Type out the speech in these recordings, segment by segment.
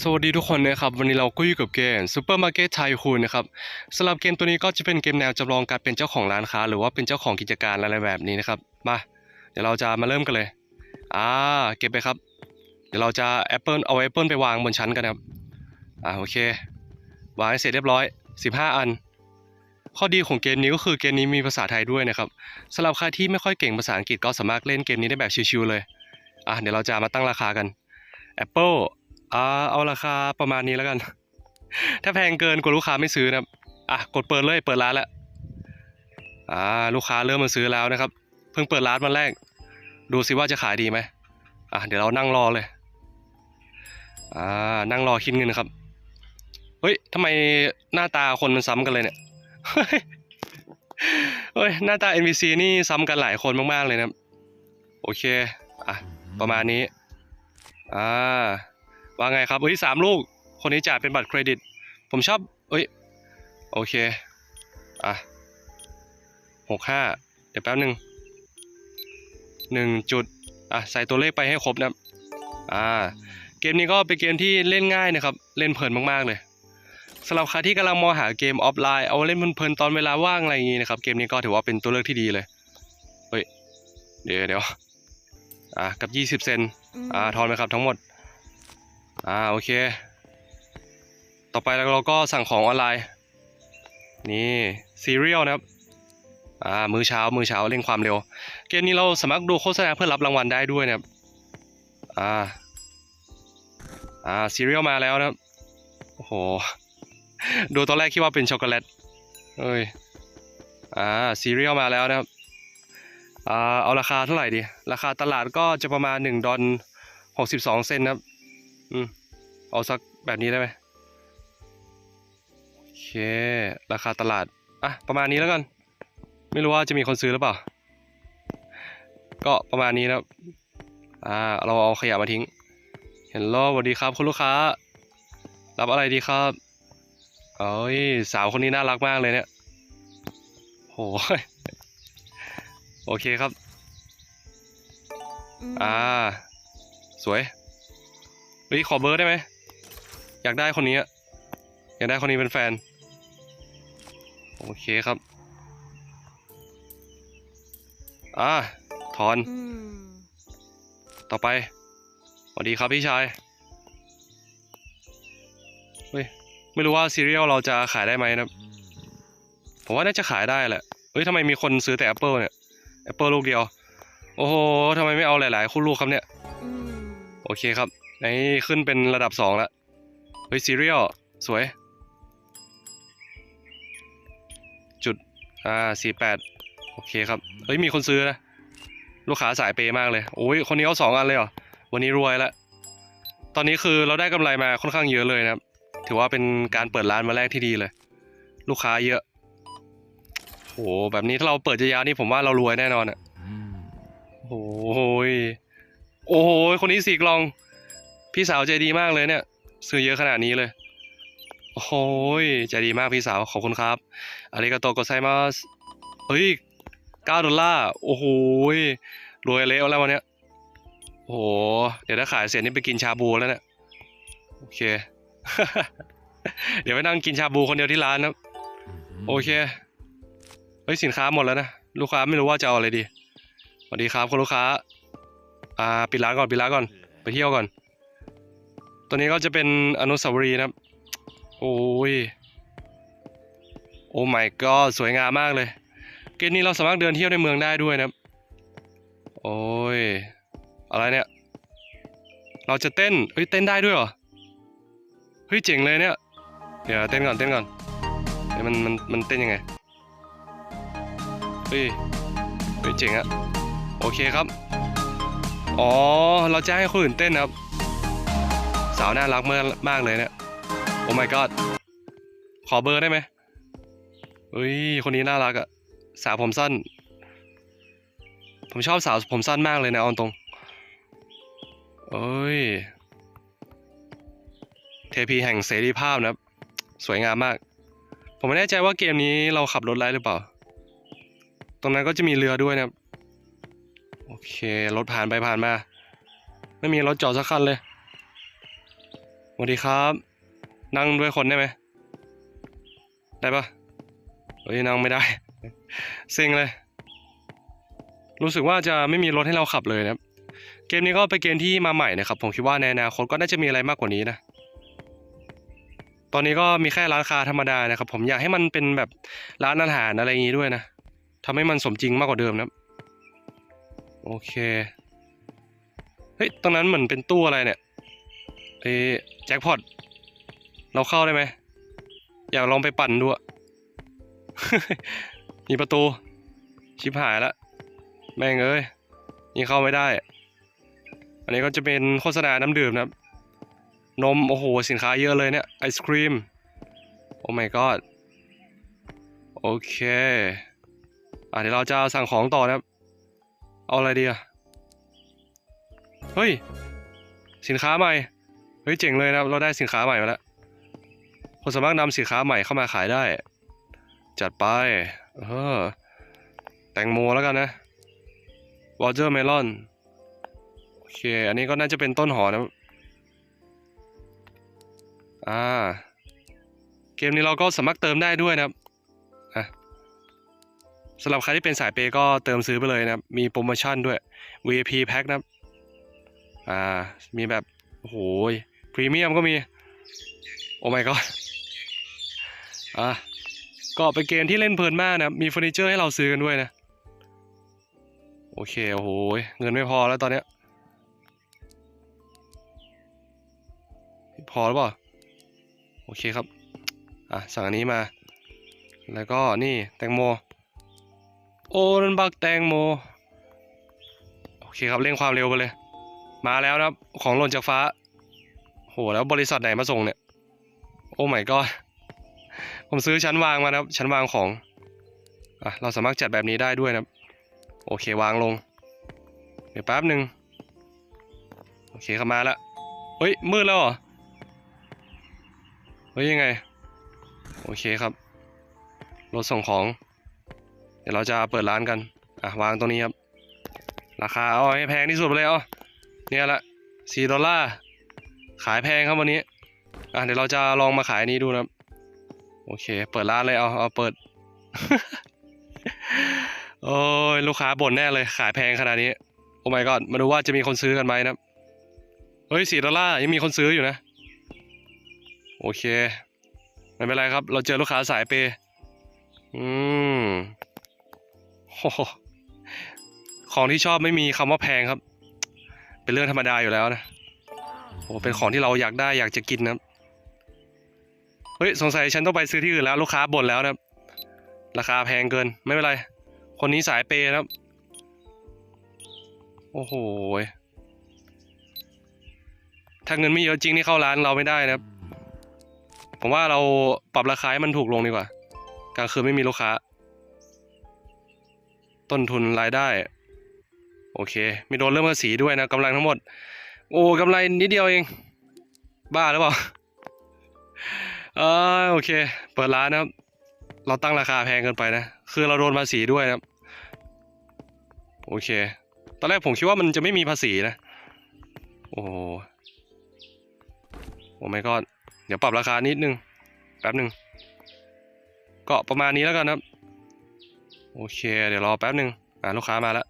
สวัสดีทุกคนนะครับวันนี้เราก็อยู่กับเกม Super Market Tycoon นะครับสำหรับเกมตัวนี้ก็จะเป็นเกมแนวจำลองการเป็นเจ้าของร้านค้า หรือว่าเป็นเจ้าของกิจการอะไรแบบนี้นะครับมาเดี๋ยวเราจะมาเริ่มกันเลยอ่าเก็บไปครับ เดี๋ยวเราจะแอปเปิลเอาแอปเปิลไปวางบนชั้นกันครับอ่าโอเควางให้เสร็จเรียบร้อย 15 อัน ข้อดีของเกมนี้ก็คือเกมนี้มีภาษาไทยด้วยนะครับสำหรับใครที่ไม่ค่อยเก่งภาษาอังกฤษก็สามารถเล่นเกมนี้ได้แบบชิวๆเลยอะเดี๋ยวเราจะมาตั้งราคากัน Apple อ่าเอาราคาประมาณนี้แล้วกัน ถ้าแพงเกินกลัวลูกค้าไม่ซื้อนะครับอะกดเปิดเลยเปิดร้านแล้วอ่าลูกค้าเริ่มมาซื้อแล้วนะครับ เพิ่งเปิดร้านวันแรก ดูสิว่าจะขายดีไหมอะเดี๋ยวเรานั่งรอเลยอ่านั่งรอคิดเงินครับเฮ้ยทำไมหน้าตาคนมันซ้ำกันเลยเนี่ยเฮ้ยหน้าตา NPC นี่ซ้ำกันหลายคนมากๆเลยนะโอเค อะ ประมาณนี้ อ่า ว่าไงครับเฮ้ยสามลูก คนนี้จ่ายเป็นบัตรเครดิต ผมชอบ เอ้ย โอเค อะหกห้าเดี๋ยวแป๊บหนึ่งหนึ่งจุด อะ ใส่ตัวเลขไปให้ครบนะครับอ่า เกมนี้ก็เป็นเกมที่เล่นง่ายนะครับ เล่นเพลินมากๆเลยสำหรับใครที่กำลังมองหาเกมออฟไลน์เอาเล่นเพลินๆตอนเวลาว่างอะไรอย่างงี้นะครับ เกมนี้ก็ถือว่าเป็นตัวเลือกที่ดีเลย เฮ้ย เดี๋ยวเดี๋ยวอะกับยี่สิบเซน อ่า ทอนไปครับทั้งหมด อ่าโอเค ต่อไปเราก็สั่งของออนไลน์ นี่ซีเรียลนะครับอ่ามื้อเช้ามื้อเช้าเร่งความเร็ว เกมนี้เราสามารถดูโฆษณาเพื่อรับรางวัลได้ด้วยนะครับอ่าอ่าซีเรียลมาแล้วนะครับโอ้โหดูตอนแรกคิดว่าเป็นช็อกโกแลตเอ้ยอ่าซีเรียลมาแล้วนะครับอ่าเอาราคาเท่าไหร่ดี ราคาตลาดก็จะประมาณ1ดอล62 เซนนะครับ อืม เอาสักแบบนี้ได้ไหมโอเค ราคาตลาด อะ ประมาณนี้แล้วกัน ไม่รู้ว่าจะมีคนซื้อหรือเปล่า ก็ประมาณนี้นะครับอ่า เราเอาขยะมาทิ้ง เห็นล้อสวัสดีครับคุณลูกค้า รับอะไรดีครับเอ้ยสาวคนนี้น่ารักมากเลยเนี่ยโหยโอเคครับ อ่า สวย เฮ้ยขอเบอร์ได้ไหมอยากได้คนนี้อะอยากได้คนนี้เป็นแฟน โอเคครับ อ่าถอนอืมต่อไปสวัสดีครับพี่ชายเฮ้ยไม่รู้ว่าซีเรียลเราจะขายได้ไหมนะครับผมว่าน่าจะขายได้แหละเฮ้ยทำไมมีคนซื้อแต่ Apple เนี่ย Apple ลูกเดียว โอ้โหทำไมไม่เอาหลายๆ คู่ลูกครับเนี่ยอืมโอเคครับ นี่ขึ้นเป็นระดับสองแล้วเฮ้ยซีเรียลสวย จุด อ่าสี่แปดโอเคครับ เฮ้ย มีคนซื้อนะ ลูกค้าสายเปย์มากเลย โอ้ย คนนี้เอาสองอันเลยเหรอ วันนี้รวยแล้วตอนนี้คือเราได้กำไรมาค่อนข้างเยอะเลยนะครับ ถือว่าเป็นการเปิดร้านมาแรกที่ดีเลย ลูกค้าเยอะโหแบบนี้ถ้าเราเปิดยาวๆนี่ผมว่าเรารวยแน่นอนอะโอ้โหยโอ้โหยคนนี้สี่กล่อง พี่สาวใจดีมากเลยเนี่ย ซื้อเยอะขนาดนี้เลย โอ้โหยใจดีมากพี่สาวขอบคุณครับอาริกาโตโกไซมัสเฮ้ยเก้าดอลลาร์โอ้โหยรวยเละแล้ววันเนี้ยโอ้โหเดี๋ยวถ้าขายเสร็จนี่ไปกินชาบูแล้วเนี่ยโอเค เดี๋ยวไปนั่งกินชาบูคนเดียวที่ร้านนะโอเคเฮ้ยสินค้าหมดแล้วนะลูกค้าไม่รู้ว่าจะเอาอะไรดีสวัสดีครับคุณลูกค้า อ่าปิดร้านก่อนปิดร้านก่อน ไปเที่ยวก่อน ตัวนี้ก็จะเป็นอนุสาวรีย์นะครับ โอ้ย โอ้ my god สวยงามมากเลย เกมนี้เราสามารถเดินเที่ยวในเมืองได้ด้วยนะครับ โอ้ย อะไรเนี่ย เราจะเต้น เฮ้ย เต้นได้ด้วยเหรอ เฮ้ย เจ๋งเลยเนี่ย เดี๋ยวเต้นก่อน เต้นก่อนเดี๋ยวมัน มัน มันเต้นยังไง เฮ้ย เฮ้ย เจ๋งอะโอเคครับ อ๋อ เราจะให้คนอื่นเต้นครับาวน่ารักมากมากเลยเนี่ย โอ้ my god ขอเบอร์ได้ไหมเฮ้ย คนนี้น่ารักอะสาวผมสั้น ผมชอบสาวผมสั้นมากเลยนะเอาตรงเอ้ย เทพีแห่งเสรีภาพนะครับ สวยงามมาก ผมไม่แน่ใจว่าเกมนี้เราขับรถไล่หรือเปล่า ตรงนั้นก็จะมีเรือด้วยนะครับ โอเค รถผ่านไปผ่านมา ไม่มีรถจอดสักคันเลย สวัสดีครับ นั่งด้วยคนได้ไหมได้ปะเฮ้ยนั่งไม่ได้เซ็งเลย รู้สึกว่าจะไม่มีรถให้เราขับเลยนะครับ เกมนี้ก็เป็นเกมที่มาใหม่นะครับ ผมคิดว่าในอนาคตก็น่าจะมีอะไรมากกว่านี้นะ ตอนนี้ก็มีแค่ร้านค้าธรรมดานะครับ ผมอยากให้มันเป็นแบบร้านอาหารอะไรอย่างนี้ด้วยนะทำให้มันสมจริงมากกว่าเดิมนะโอเค เฮ้ย ตรงนั้นเหมือนเป็นตู้อะไรเนี่ย เอ้แจ็คพอตเราเข้าได้ไหม อยากลองไปปั่นดูมีประตู ชิบหายละ แม่งเอ้ยยังเข้าไม่ได้ อันนี้ก็จะเป็นโฆษณาน้ำดื่มนะครับ นม โอ้โห สินค้าเยอะเลยเนี่ยไอศครีม โอ้ my god โอเคอะเดี๋ยวเราจะสั่งของต่อนะครับ เอาอะไรดีอะเฮ้ย สินค้าใหม่ เฮ้ยเจ๋งเลยนะครับเราได้สินค้าใหม่มาแล้วคนสามารถนำสินค้าใหม่เข้ามาขายได้ จัดไปเออแตงโมแล้วกันนะวอเ e อร์เมลอนโอเค อันนี้ก็น่าจะเป็นต้นหอนะอ่าเกมนี้เราก็สามารถเติมได้ด้วยนะครับสำหรับใครที่เป็นสายเปย์ก็เติมซื้อไปเลยนะครับ มีโปรโมชั่นด้วย VIP Pack นะครับ อ่า มีแบบ โอ้โห พรีเมียมก็มี โอ้ my god อะก็เป็นเกมที่เล่นเพลินมากนะ มีเฟอร์นิเจอร์ให้เราซื้อกันด้วยนะ โอเค โอ้โห เงินไม่พอแล้วตอนเนี้ย พอหรือเปล่า โอเคครับ อะ สั่งอันนี้มา แล้วก็นี่แตงโม โอ้นันบักแตงโม โอเคครับ เร่งความเร็วไปเลย มาแล้วนะครับ ของหล่นจากฟ้า โหแล้วบริษัทไหนมาส่งเนี่ย โอ้ my god ผมซื้อชั้นวางมานะครับ ชั้นวางของอะเราสามารถจัดแบบนี้ได้ด้วยนะครับ โอเควางลง เดี๋ยวแป๊บหนึ่งโอเคเข้ามาแล้วเฮ้ยมืดแล้วเหรอเฮ้ยยังไง โอเคครับรถส่งของ เดี๋ยวเราจะเปิดร้านกันอะวางตรงนี้ครับ ราคาเอาให้แพงที่สุดไปเลยเอาเนี่ยละสี่ดอลลาร์ ขายแพงครับวันนี้ อะเดี๋ยวเราจะลองมาขายนี้ดูนะครับ โอเค เปิดร้านเลยเอาเอาเปิด โอ้ยลูกค้าบ่นแน่เลยขายแพงขนาดนี้ โอ้ my god มาดูว่าจะมีคนซื้อกันไหมนะเฮ้ยสี่ดอลลาร์ยังมีคนซื้ออยู่นะ โอเค ไม่เป็นไรครับ เราเจอลูกค้าสายเปย์อืมโอ้โหของที่ชอบไม่มีคำว่าแพงครับ เป็นเรื่องธรรมดาอยู่แล้วนะ โอ้เป็นของที่เราอยากได้อยากจะกินนะครับ เฮ้ย สงสัยฉันต้องไปซื้อที่อื่นแล้ว ลูกค้าบ่นแล้วนะครับ ราคาแพงเกิน ไม่เป็นไร คนนี้สายเปย์นะครับ โอ้โห ถ้าเงินไม่เยอะจริงนี่เข้าร้านเราไม่ได้นะครับ ผมว่าเราปรับราคาให้มันถูกลงดีกว่า กลางคืนไม่มีลูกค้า ต้นทุนรายได้ โอเค มีโดนเรื่องภาษีด้วยนะกำลังทั้งหมด โอ้กำไรนิดเดียวเอง บ้าหรือเปล่าเออโอเค เปิดร้านนะครับ เราตั้งราคาแพงเกินไปนะ คือเราโดนภาษีด้วยนะครับ โอเค ตอนแรกผมคิดว่ามันจะไม่มีภาษีนะ โอ้โหโอ้ไม่ก็เดี๋ยวปรับราคานิดนึง แป๊บหนึ่งก็ประมาณนี้แล้วกันนะครับ โอเค เดี๋ยวรอแป๊บหนึ่งอ่าลูกค้ามาแล้ว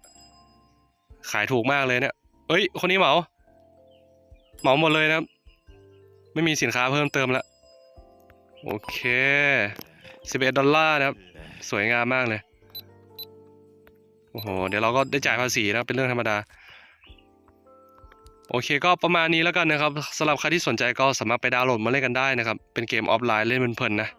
ขายถูกมากเลยเนี่ย เอ้ย คนนี้เหมา เหมาหมดเลยนะครับ ไม่มีสินค้าเพิ่มเติมแล้วโอเค11ดอลลาร์นะครับ สวยงามมากเลย โอ้โห เดี๋ยวเราก็ได้จ่ายภาษีนะ เป็นเรื่องธรรมดา โอเค ก็ประมาณนี้แล้วกันนะครับสำหรับใครที่สนใจก็สามารถไปดาวน์โหลดมาเล่นกันได้นะครับ เป็นเกมออฟไลน์เล่นเพลินๆนะ